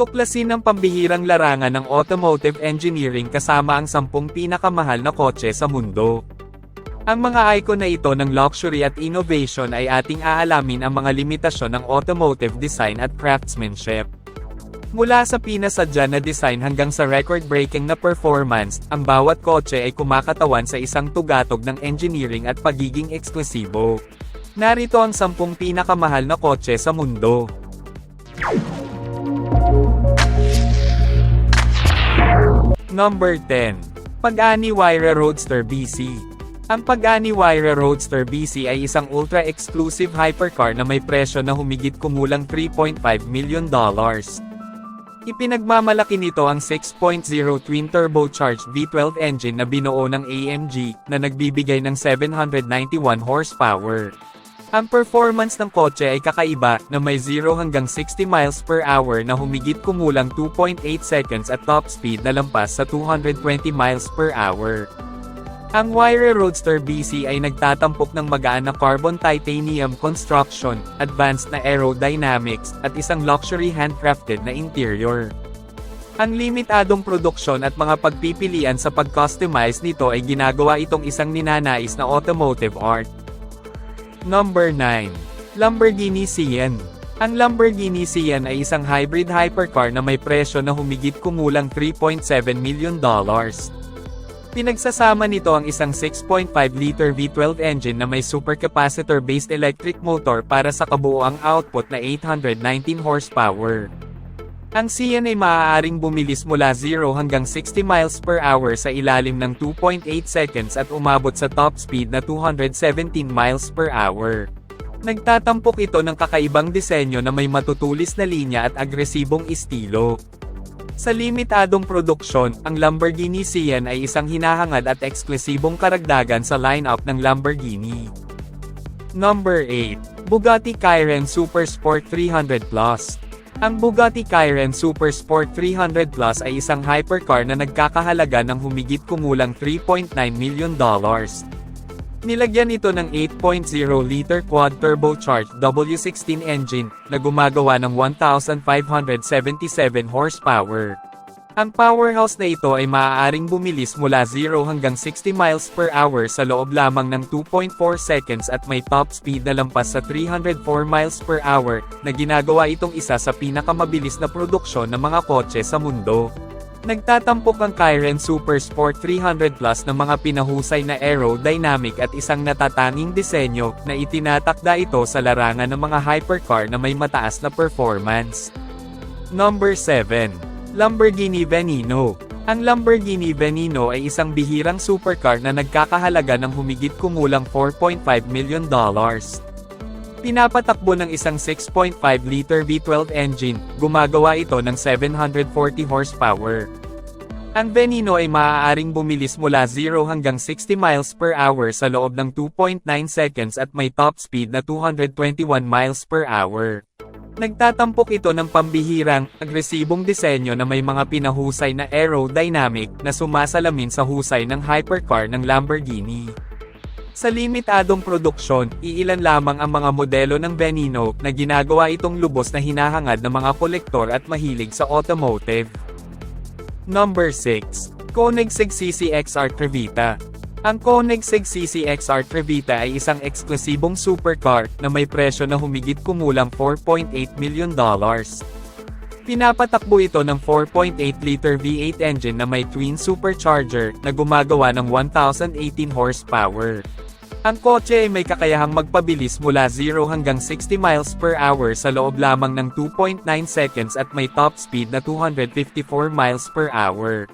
Tuklasin ang pambihirang larangan ng automotive engineering kasama ang 10 pinakamahal na kotse sa mundo. Ang mga icon na ito ng luxury at innovation ay ating aalamin ang mga limitasyon ng automotive design at craftsmanship. Mula sa pinasadya na design hanggang sa record-breaking na performance, ang bawat kotse ay kumakatawan sa isang tugatog ng engineering at pagiging eksklusibo. Narito ang 10 pinakamahal na kotse sa mundo. Number 10. Pag-ani Wyra Roadster BC. Ang Pag-ani Wyra Roadster BC ay isang ultra-exclusive hypercar na may presyo na humigit kumulang 3.5 million dollars. Ipinagmamalaki nito ang 6.0 twin-turbocharged V12 engine na binuo ng AMG, na nagbibigay ng 791 horsepower. Ang performance ng kotse ay kakaiba, na may 0 hanggang 60 miles per hour na humigit kumulang 2.8 seconds at top speed na lampas sa 220 miles per hour. Ang Wyre Roadster BC ay nagtatampok ng magaan na carbon titanium construction, advanced na aerodynamics, at isang luxury handcrafted na interior. Ang limitadong produksyon at mga pagpipilian sa pag-customize nito ay ginagawa itong isang ninanais na automotive art. Number 9. Lamborghini Sian. Ang Lamborghini Sian ay isang hybrid hypercar na may presyo na humigit kumulang 3.7 million dollars. Pinagsasama nito ang isang 6.5-liter V12 engine na may supercapacitor-based electric motor para sa kabuoang output na 819 horsepower. Ang Sian ay maaaring bumilis mula 0 hanggang 60 miles per hour sa ilalim ng 2.8 seconds at umabot sa top speed na 217 miles per hour. Nagtatampok ito ng kakaibang disenyo na may matutulis na linya at agresibong estilo. Sa limitadong produksyon, ang Lamborghini Sian ay isang hinahangad at eksklusibong karagdagan sa lineup ng Lamborghini. Number 8. Bugatti Chiron Super Sport 300 Plus. Ang Bugatti Chiron Super Sport 300 Plus ay isang hypercar na nagkakahalaga ng humigit kumulang 3.9 million dollars. Nilagyan ito ng 8.0-liter quad-turbocharged W16 engine na gumagawa ng 1,577 horsepower. Ang powerhouse na ito ay maaaring bumilis mula 0 hanggang 60 miles per hour sa loob lamang ng 2.4 seconds at may top speed na lampas sa 304 miles per hour, na ginagawa itong isa sa pinakamabilis na produksyon ng mga kotse sa mundo. Nagtatampok ang Chiron Super Sport 300 Plus ng mga pinahusay na aerodynamic at isang natatanging disenyo na itinatakda ito sa larangan ng mga hypercar na may mataas na performance. Number 7. Lamborghini Veneno. Ang Lamborghini Veneno ay isang bihirang supercar na nagkakahalaga ng humigit kumulang 4.5 million dollars. Pinapatakbo ng isang 6.5-liter V12 engine, gumagawa ito ng 740 horsepower. Ang Veneno ay maaaring bumilis mula 0 hanggang 60 miles per hour sa loob ng 2.9 seconds at may top speed na 221 miles per hour. Nagtatampok ito ng pambihirang, agresibong disenyo na may mga pinahusay na aerodynamic na sumasalamin sa husay ng hypercar ng Lamborghini. Sa limitadong produksyon, iilan lamang ang mga modelo ng Veneno na ginagawa itong lubos na hinahangad ng mga kolektor at mahilig sa automotive. Number 6. Koenigsegg CCXR Trevita. Ang Koenigsegg CCXR Trevita ay isang eksklusibong supercar na may presyo na humigit kumulang 4.8 million dollars. Pinapatakbo ito ng 4.8-liter V8 engine na may twin supercharger na gumagawa ng 1,018 horsepower. Ang kotse ay may kakayahang magpabilis mula 0 hanggang 60 miles per hour sa loob lamang ng 2.9 seconds at may top speed na 254 miles per hour.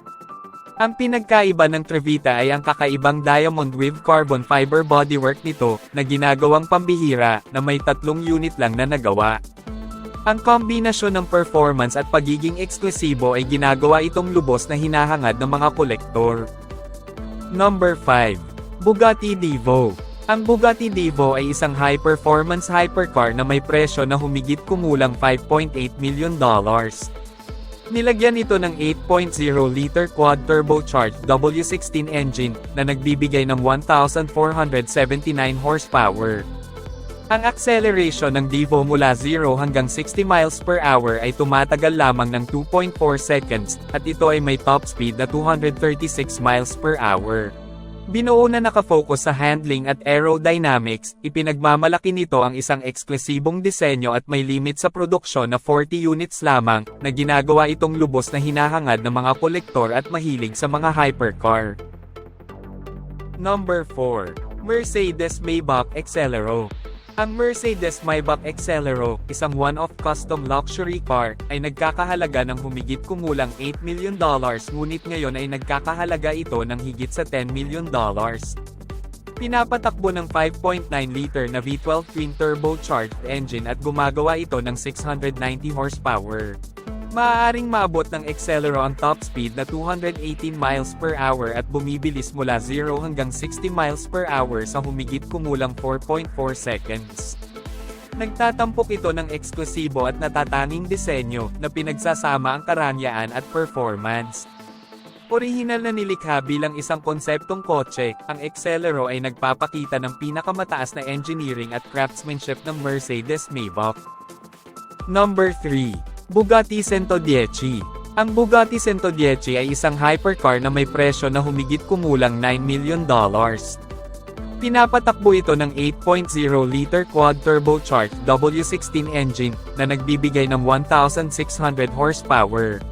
Ang pinagkaiba ng Trevita ay ang kakaibang diamond weave carbon fiber bodywork nito, na ginagawang pambihira, na may tatlong unit lang na nagawa. Ang kombinasyon ng performance at pagiging eksklusibo ay ginagawa itong lubos na hinahangad ng mga kolektor. Number 5. Bugatti Divo. Ang Bugatti Divo ay isang high-performance hypercar na may presyo na humigit kumulang 5.8 million dollars. Nilagyan ito ng 8.0-liter quad-turbocharged W16 engine na nagbibigay ng 1,479 horsepower. Ang acceleration ng Devo mula 0 hanggang 60 miles per hour ay tumatagal lamang ng 2.4 seconds, at ito ay may top speed na 236 miles per hour. Binuo na nakafocus sa handling at aerodynamics, ipinagmamalaki nito ang isang eksklusibong disenyo at may limit sa produksyon na 40 units lamang, na ginagawa itong lubos na hinahangad ng mga kolektor at mahilig sa mga hypercar. Number 4. Mercedes-Maybach Excelero ang Mercedes-Maybach Excelero, isang one-off custom luxury car, ay nagkakahalaga ng humigit kumulang $8 million ngunit ngayon ay nagkakahalaga ito ng higit sa $10 million. Pinapatakbo ng 5.9-liter na V12 twin-turbocharged engine at gumagawa ito ng 690 horsepower. Maaaring maabot ng Excelero ang top speed na 218 miles per hour at bumibilis mula 0 hanggang 60 miles per hour sa humigit kumulang 4.4 seconds. Nagtatampok ito ng eksklusibo at natatanging disenyo na pinagsasama ang karanyaan at performance. Orihinal na nilikha bilang isang konseptong kotse, ang Excelero ay nagpapakita ng pinakamataas na engineering at craftsmanship ng Mercedes-Maybach. Number 3. Bugatti 110. Ang Bugatti 110 ay isang hypercar na may presyo na humigit kumulang $9 million. Pinapatakbo ito ng 8.0-liter quad-turbocharged W16 engine na nagbibigay ng 1,600 horsepower.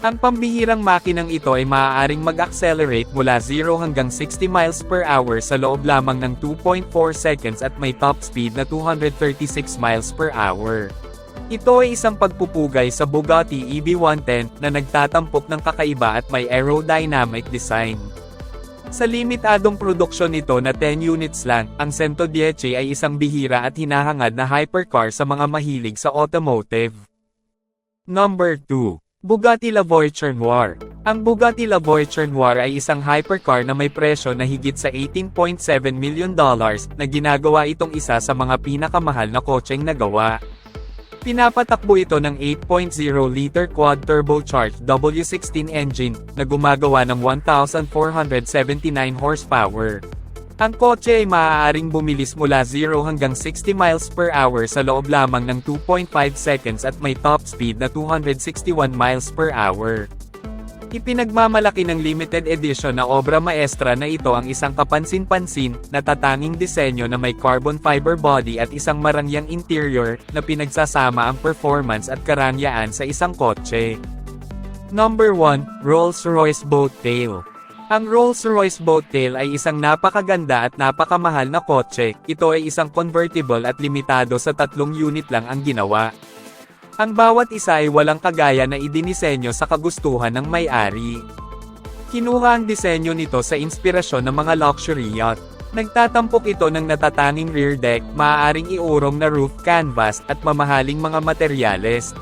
Ang pambihirang makinang ito ay maaaring mag-accelerate mula 0 hanggang 60 miles per hour sa loob lamang ng 2.4 seconds at may top speed na 236 miles per hour. Ito ay isang pagpupugay sa Bugatti EB110 na nagtatampok ng kakaiba at may aerodynamic design. Sa limitadong produksyon nito na 10 units lang, ang 110 ay isang bihira at hinahangad na hypercar sa mga mahilig sa automotive. Number 2. Bugatti La Voiture Noir. Ang Bugatti La Voiture Noir ay isang hypercar na may presyo na higit sa $18.7 million dollars na ginagawa itong isa sa mga pinakamahal na kotseng nagawa. Pinapatakbo ito ng 8.0-liter quad-turbocharged W16 engine na gumagawa ng 1,479 horsepower. Ang kotse ay maaaring bumilis mula 0 hanggang 60 miles per hour sa loob lamang ng 2.5 seconds at may top speed na 261 miles per hour. Ipinagmamalaki ng limited edition na obra maestra na ito ang isang kapansin-pansin, natatanging disenyo na may carbon fiber body at isang marangyang interior, na pinagsasama ang performance at karanyaan sa isang kotse. Number 1, Rolls-Royce Boat Tail. Ang Rolls-Royce Boat Tail ay isang napakaganda at napakamahal na kotse, ito ay isang convertible at limitado sa tatlong unit lang ang ginawa. Ang bawat isa ay walang kagaya na idinisenyo sa kagustuhan ng may-ari. Kinuha ang disenyo nito sa inspirasyon ng mga luxury yacht. Nagtatampok ito ng natatanging rear deck, maaaring iurong na roof canvas, at mamahaling mga materyales.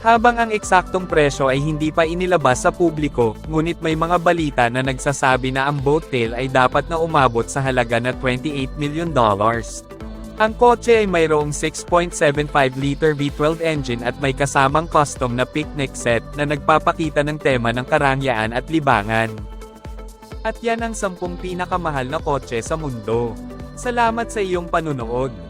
Habang ang eksaktong presyo ay hindi pa inilabas sa publiko, ngunit may mga balita na nagsasabi na ang boat tail ay dapat na umabot sa halaga na $28 million. Ang kotse ay mayroong 6.75-liter V12 engine at may kasamang custom na picnic set na nagpapakita ng tema ng karangyaan at libangan. At yan ang 10 pinakamahal na kotse sa mundo. Salamat sa iyong panunood.